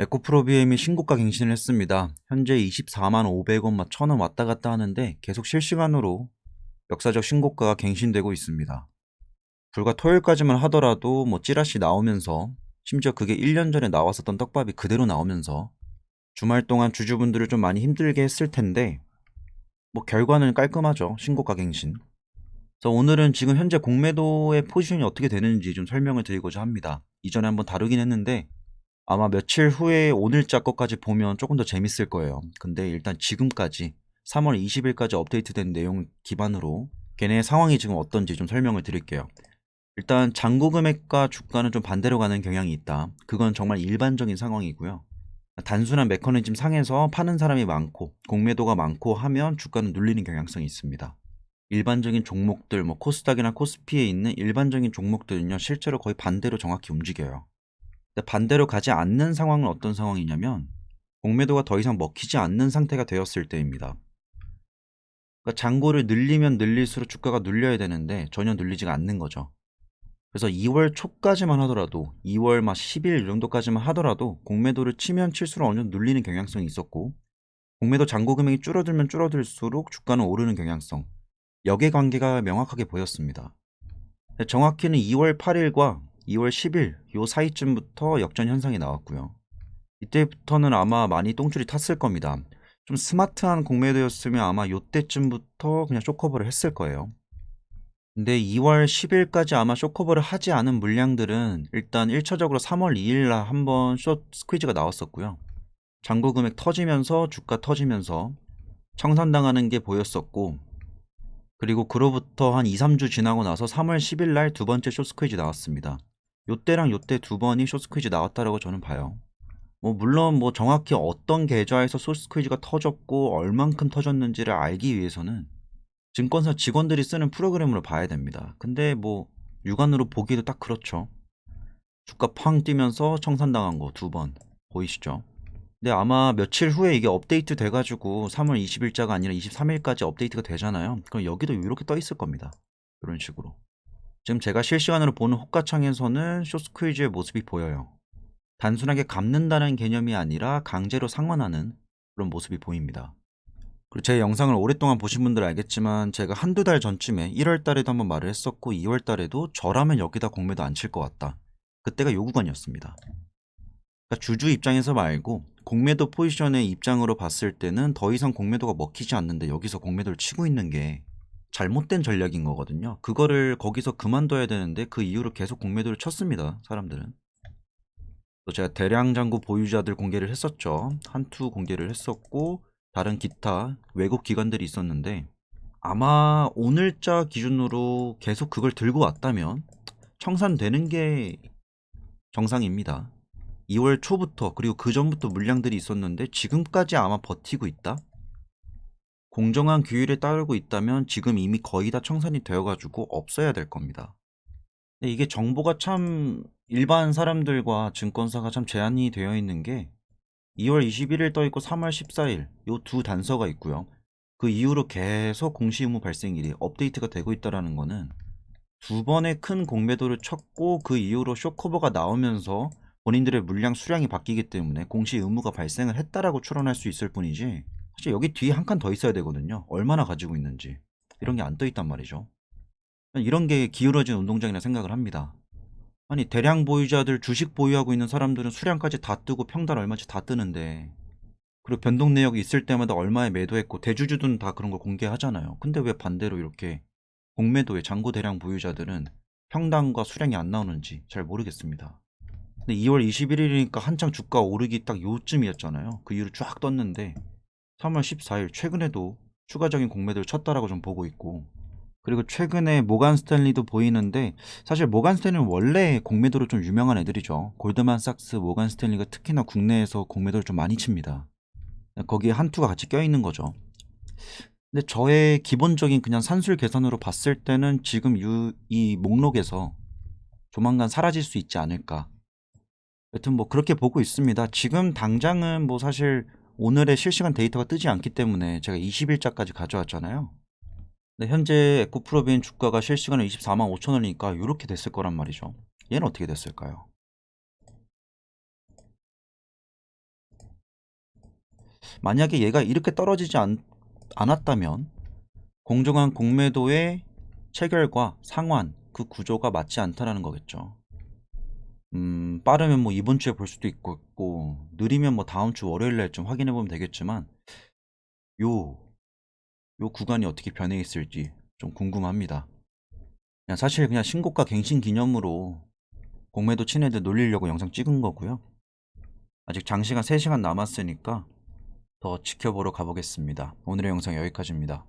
에코프로비엠이 신고가 갱신을 했습니다. 현재 24만 500원, 막 1000원 왔다 갔다 하는데 계속 실시간으로 역사적 신고가가 갱신되고 있습니다. 불과 토요일까지만 하더라도 뭐 찌라시 나오면서 심지어 그게 1년 전에 나왔었던 떡밥이 그대로 나오면서 주말 동안 주주분들을 좀 많이 힘들게 했을 텐데 뭐 결과는 깔끔하죠. 신고가 갱신. 그래서 오늘은 지금 현재 공매도의 포지션이 어떻게 되는지 좀 설명을 드리고자 합니다. 이전에 한번 다루긴 했는데 아마 며칠 후에 오늘자 것까지 보면 조금 더 재밌을 거예요. 근데 일단 지금까지 3월 20일까지 업데이트된 내용 기반으로 걔네의 상황이 지금 어떤지 좀 설명을 드릴게요. 일단 잔고 금액과 주가는 좀 반대로 가는 경향이 있다. 그건 정말 일반적인 상황이고요. 단순한 메커니즘 상에서 파는 사람이 많고 공매도가 많고 하면 주가는 눌리는 경향성이 있습니다. 일반적인 종목들, 뭐 코스닥이나 코스피에 있는 일반적인 종목들은요, 실제로 거의 반대로 정확히 움직여요. 반대로 가지 않는 상황은 어떤 상황이냐면 공매도가 더 이상 먹히지 않는 상태가 되었을 때입니다. 그러니까 잔고를 늘리면 늘릴수록 주가가 눌려야 되는데 전혀 눌리지가 않는 거죠. 그래서 2월 초까지만 하더라도 2월 막 10일 정도까지만 하더라도 공매도를 치면 칠수록 어느 정도 눌리는 경향성이 있었고 공매도 잔고 금액이 줄어들면 줄어들수록 주가는 오르는 경향성 역의 관계가 명확하게 보였습니다. 정확히는 2월 8일과 2월 10일 요 사이쯤부터 역전 현상이 나왔고요. 이때부터는 아마 많이 똥줄이 탔을 겁니다. 좀 스마트한 공매도였으면 아마 요때쯤부터 그냥 쇼커버를 했을 거예요. 근데 2월 10일까지 아마 쇼커버를 하지 않은 물량들은 일단 1차적으로 3월 2일 날 한번 숏 스퀴즈가 나왔었고요. 잔고 금액 터지면서 주가 터지면서 청산당하는 게 보였었고 그리고 그로부터 한 2, 3주 지나고 나서 3월 10일 날 두 번째 숏 스퀴즈 나왔습니다. 요때랑 요때 두 번이 숏 스퀴즈 나왔다라고 저는 봐요. 뭐 물론 뭐 정확히 어떤 계좌에서 숏 스퀴즈가 터졌고 얼만큼 터졌는지를 알기 위해서는 증권사 직원들이 쓰는 프로그램으로 봐야 됩니다. 근데 뭐 육안으로 보기도 딱 그렇죠. 주가 팡 뛰면서 청산당한 거 두 번 보이시죠? 근데 아마 며칠 후에 이게 업데이트 돼가지고 3월 20일자가 아니라 23일까지 업데이트가 되잖아요. 그럼 여기도 이렇게 떠 있을 겁니다. 이런 식으로. 지금 제가 실시간으로 보는 호가창에서는 쇼스퀴즈의 모습이 보여요. 단순하게 갚는다는 개념이 아니라 강제로 상환하는 그런 모습이 보입니다. 그리고 제 영상을 오랫동안 보신 분들 알겠지만 제가 한두 달 전쯤에 1월 달에도 한번 말을 했었고 2월 달에도 저라면 여기다 공매도 안 칠 것 같다. 그때가 요 구간이었습니다. 그러니까 주주 입장에서 말고 공매도 포지션의 입장으로 봤을 때는 더 이상 공매도가 먹히지 않는데 여기서 공매도를 치고 있는 게 잘못된 전략인 거거든요. 그거를 거기서 그만둬야 되는데 그 이후로 계속 공매도를 쳤습니다. 사람들은. 또 제가 대량 잔고 보유자들 공개를 했었죠. 한투 공개를 했었고 다른 기타 외국 기관들이 있었는데 아마 오늘자 기준으로 계속 그걸 들고 왔다면 청산되는 게 정상입니다. 2월 초부터 그리고 그 전부터 물량들이 있었는데 지금까지 아마 버티고 있다. 공정한 규율에 따르고 있다면 지금 이미 거의 다 청산이 되어가지고 없어야 될 겁니다. 이게 정보가 참 일반 사람들과 증권사가 참 제한이 되어 있는 게 2월 21일 떠 있고 3월 14일 요 두 단서가 있고요. 그 이후로 계속 공시 의무 발생일이 업데이트가 되고 있다라는 거는 두 번의 큰 공매도를 쳤고 그 이후로 쇼커버가 나오면서 본인들의 물량 수량이 바뀌기 때문에 공시 의무가 발생을 했다라고 추론할 수 있을 뿐이지 사실 여기 뒤에 한 칸 더 있어야 되거든요. 얼마나 가지고 있는지 이런 게 안 떠 있단 말이죠. 이런 게 기울어진 운동장이라 생각을 합니다. 아니 대량 보유자들 주식 보유하고 있는 사람들은 수량까지 다 뜨고 평달 얼마치 다 뜨는데 그리고 변동 내역이 있을 때마다 얼마에 매도했고 대주주들은 다 그런 걸 공개하잖아요. 근데 왜 반대로 이렇게 공매도의 잔고 대량 보유자들은 평당과 수량이 안 나오는지 잘 모르겠습니다. 근데 2월 21일이니까 한창 주가 오르기 딱 요쯤이었잖아요. 그 이후로 쫙 떴는데 3월 14일 최근에도 추가적인 공매도를 쳤다라고 좀 보고 있고 그리고 최근에 모간 스탠리도 보이는데 사실 모간 스탠리는 원래 공매도로 좀 유명한 애들이죠. 골드만삭스, 모간 스탠리가 특히나 국내에서 공매도를 좀 많이 칩니다. 거기에 한투가 같이 껴있는 거죠. 근데 저의 기본적인 그냥 산술 계산으로 봤을 때는 지금 유, 이 목록에서 조만간 사라질 수 있지 않을까. 여튼 뭐 그렇게 보고 있습니다. 지금 당장은 뭐 사실 오늘의 실시간 데이터가 뜨지 않기 때문에 제가 20일자까지 가져왔잖아요. 근데 현재 에코프로빈 주가가 실시간으로 24만 5천 원이니까 이렇게 됐을 거란 말이죠. 얘는 어떻게 됐을까요? 만약에 얘가 이렇게 떨어지지 않, 않았다면 공정한 공매도의 체결과 상환 그 구조가 맞지 않다라는 거겠죠. 음, 빠르면 뭐 이번 주에 볼 수도 있고, 있고 느리면 뭐 다음 주 월요일 날 좀 확인해 보면 되겠지만 요, 요 구간이 어떻게 변해 있을지 좀 궁금합니다. 그냥 사실 그냥 신고가 갱신 기념으로 공매도 친 애들 놀리려고 영상 찍은 거고요. 아직 장시간 3시간 남았으니까 더 지켜보러 가보겠습니다. 오늘의 영상 여기까지입니다.